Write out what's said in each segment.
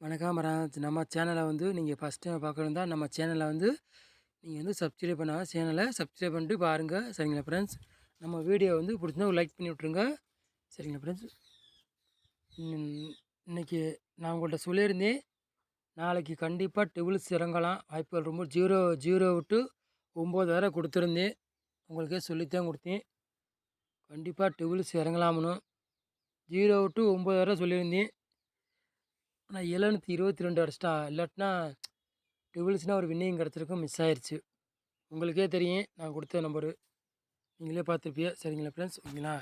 வணக்கம் ராஜ் நம்ம சேனலை வந்து நீங்கள் ஃபஸ்ட் டைம் பார்க்கணும் நம்ம சேனலை வந்து நீங்கள் வந்து சப்ஸ்கிரைப் பண்ணால் சேனலை சப்ஸ்கிரைப் பண்ணிட்டு பாருங்கள் சரிங்களா ஃப்ரெண்ட்ஸ் நம்ம வீடியோ வந்து பிடிச்சிருந்தா லைக் பண்ணி விட்ருங்க சரிங்களா ஃப்ரெண்ட்ஸ் இன்றைக்கி நான் உங்கள்கிட்ட சொல்லியிருந்தேன். நாளைக்கு கண்டிப்பாக டெபிள்ஸ் இறங்கலாம். வாய்ப்புகள் ரொம்ப ஜீரோ ஜீரோ விட்டு ஒம்பது வரை கொடுத்துருந்தேன். உங்களுக்கே சொல்லித்தான் கொடுத்தேன். கண்டிப்பாக டெபிள்ஸ் இறங்கலாம்னு. ஜீரோ விட்டு ஒம்பது வரை சொல்லியிருந்தேன். ஆனால் எழுநூற்றி இருபத்தி ரெண்டு அடிச்சிட்டா இல்லாட்டினா டிபிள்ஸ்னால் ஒரு வின்னிங் கிடச்சிருக்கும் மிஸ் ஆயிடுச்சு உங்களுக்கே தெரியும் நான் கொடுத்த நம்பரு நீங்களே பார்த்துருப்பியா சரிங்களா ஃப்ரெண்ட்ஸ் ஓகேங்களா?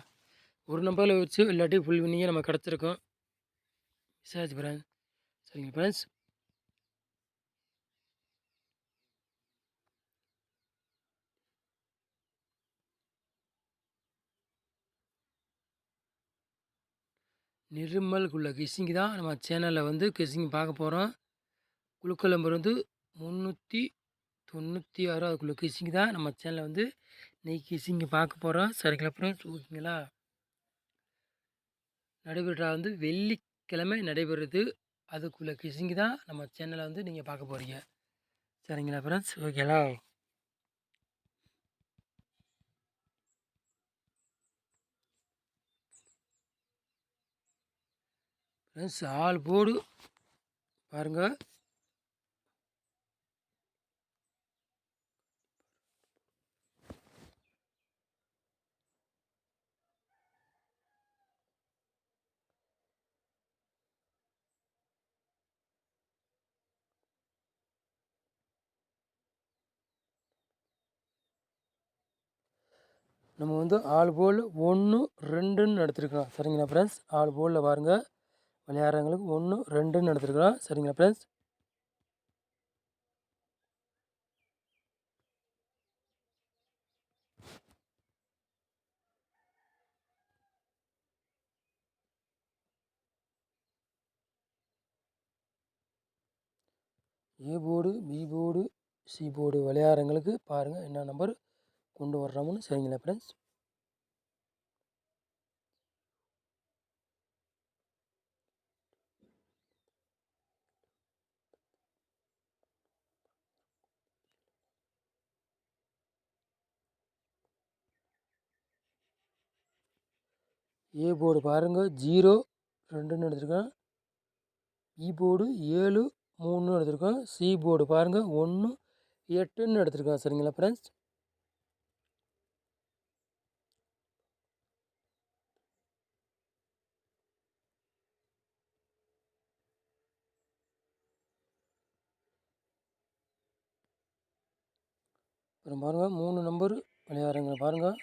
ஒரு நம்பரில் வச்சு இல்லாட்டி ஃபுல் வின்னிங்கே நம்ம கிடச்சிருக்கோம். மிஸ் ஆயிடுச்சு ஃப்ரெண்ட்ஸ் சரிங்க ஃப்ரெண்ட்ஸ் நிர்மல்குள்ள கிஸ்ஸிங் தான் நம்ம சேனலில் வந்து கிஸ்ஸிங் பார்க்க போகிறோம் குழுக்கள் நம்பர் வந்து முந்நூற்றி தொண்ணூற்றி ஆறு அதுக்குள்ள கிஸ்ஸிங் தான் நம்ம சேனலில் வந்து நெய் கிஸ்ஸிங் பார்க்க போகிறோம் சரிங்களா ஃப்ரெண்ட்ஸ் ஓகேங்களா நடைபெறா வந்து வெள்ளிக்கிழமை நடைபெறுது. அதுக்குள்ள கிஸ்ஸிங் தான் நம்ம சேனலில் வந்து நீங்கள் பார்க்க போகிறீங்க சரிங்களா ஃப்ரெண்ட்ஸ் ஓகேங்களா ஃப்ரெண்ட்ஸ் ஆள் போடு. பாருங்கள் நம்ம வந்து ஆள் போல் ஒன்று ரெண்டுன்னு எடுத்துருக்கோம் சரிங்களா ஃப்ரெண்ட்ஸ் ஆள் போலில் பாருங்கள் விளையாடுறவங்களுக்கு ஒன்று ரெண்டுன்னு எடுத்துருக்கலாம். சரிங்களா friends A board B board C board விளையாடுறவங்களுக்கு பாருங்கள் என்ன நம்பர் கொண்டு வர்றோம்னு. சரிங்களா ஃப்ரெண்ட்ஸ் ஏ போர்டு பாருங்கள் ஜீரோ ரெண்டுன்னு எடுத்துருக்கேன். இ போர்டு ஏழு மூணுன்னு எடுத்திருக்கேன். சி போர்டு பாருங்கள் ஒன்று எட்டுன்னு எடுத்திருக்கேன். சரிங்களா ஃப்ரெண்ட்ஸ் அப்புறம் பாருங்கள் மூணு நம்பர் விளையாடுறங்க பாருங்கள்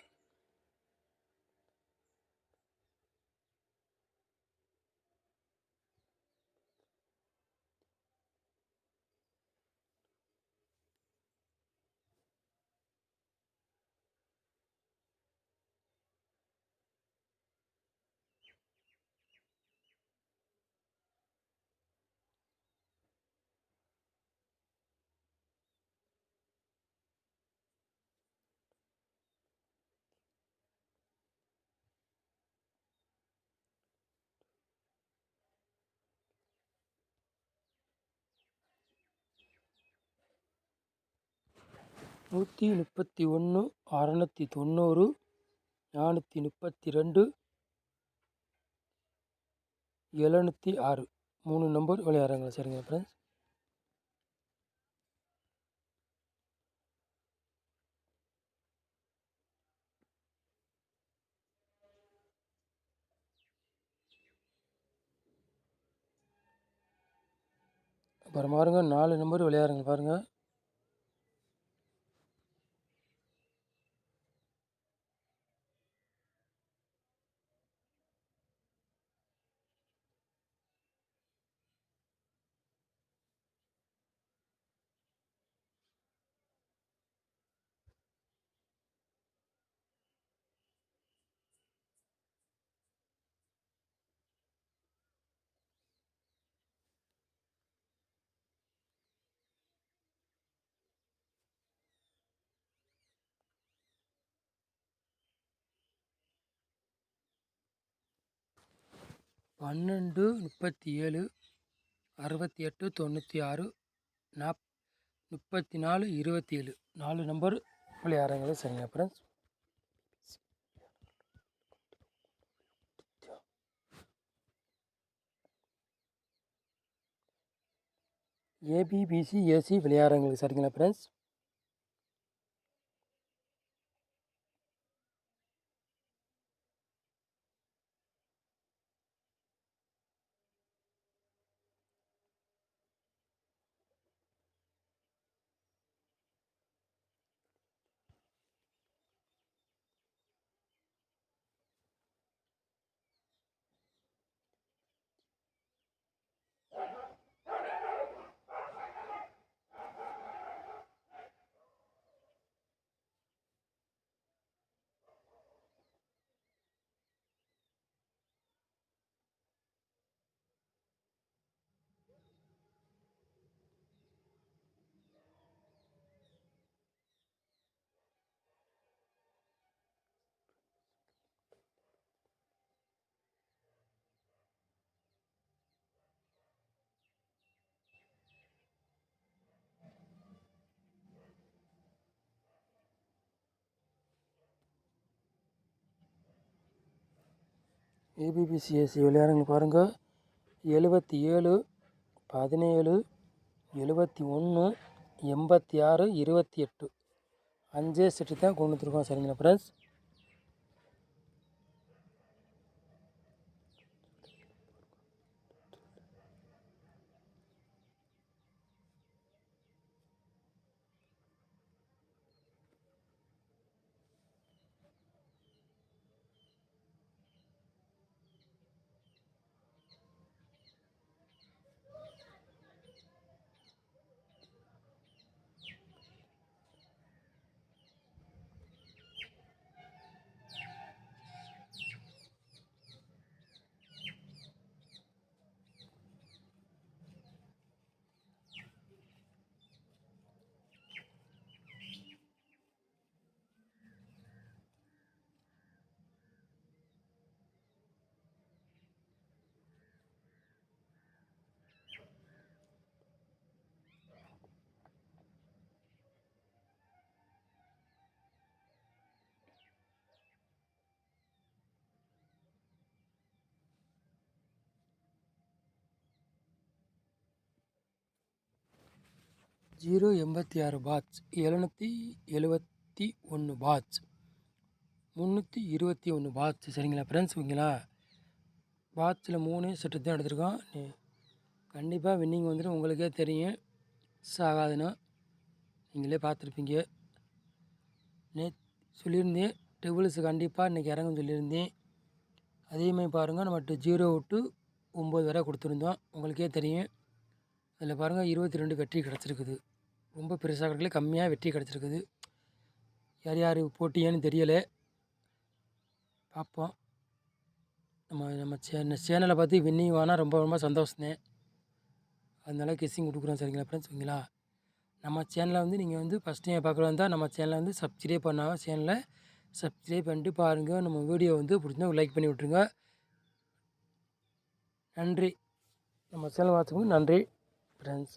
நூற்றி முப்பத்தி ஒன்று அறநூற்றி தொண்ணூறு நானூற்றி முப்பத்தி ரெண்டு எழுநூற்றி ஆறு மூணு நம்பர் விளையாடுறாங்க சரிங்க ஃப்ரெண்ட்ஸ் அப்புறம் பாருங்கள் நாலு நம்பர் விளையாடுங்க பாருங்கள் பன்னெண்டு முப்பத்தி ஏழு அறுபத்தி எட்டு தொண்ணூற்றி ஆறு நாப் முப்பத்தி நாலு இருபத்தி ஏழு நாலு நம்பர் விளையாடுறவங்களும் சரிங்க ஃப்ரெண்ட்ஸ் ஏபிபிசி ஏசி விளையாடுறவங்களுக்கு சரிங்களா ஃப்ரெண்ட்ஸ் ஏபிபிசிஎஸ்சி விளையாடுங்க பாருங்கள் எழுபத்தி ஏழு பதினேழு எழுபத்தி ஒன்று எண்பத்தி ஆறு இருபத்தி எட்டு. அஞ்சே செட்டு தான் கொண்டு வந்துருக்கோம். சரிங்களா ஃப்ரெண்ட்ஸ் ஜீரோ எண்பத்தி ஆறு பாட்ச் எழுநூற்றி எழுபத்தி ஒன்று பாட்ச் முந்நூற்றி இருபத்தி ஒன்று பாட்ச் சரிங்களா ஃப்ரெண்ட்ஸ் ஓகேங்களா? பாட்சில் மூணு செட்டு தான் எடுத்திருக்கோம். கண்டிப்பாக வின்னிங் வந்துட்டு உங்களுக்கே தெரியும். மிஸ் ஆகாதுன்னு நீங்களே பார்த்துருப்பீங்க. நே சொல்லியிருந்தேன். டெபிள்ஸ் கண்டிப்பாக இன்றைக்கி இறங்கும் சொல்லியிருந்தேன். அதேமாதிரி பாருங்கள் நம்ம ஜீரோ டு ஒம்பது வரை கொடுத்துருந்தோம். உங்களுக்கே தெரியும். அதில் பாருங்கள் இருபத்தி ரெண்டு வெற்றி கிடச்சிருக்குது. ரொம்ப பெருசாக கிடைக்கல கம்மியாக வெற்றி கிடச்சிருக்குது. யார் யார் போட்டியான்னு தெரியலை. பார்ப்போம். நம்ம நம்ம சே சேனலை பார்த்து வின்னிங் வாங்கினா ரொம்ப ரொம்ப சந்தோஷந்தேன் அதனால கிஸ்ஸிங் கொடுக்குறோம். சரிங்களா ஃப்ரெண்ட்ஸ் ஓகேங்களா? நம்ம சேனலை வந்து நீங்கள் வந்து ஃபஸ்ட் டைம் பார்க்குறதா நம்ம சேனலை வந்து சப்ஸ்கிரைப் பண்ணால் சேனலை சப்ஸ்கிரைப் பண்ணிட்டு பாருங்கள் நம்ம வீடியோ வந்து பிடிச்சிருந்தா லைக் பண்ணி விட்ருங்க நன்றி. நம்ம சேனல் பார்த்தவங்க நன்றி ஃப்ரெண்ட்ஸ்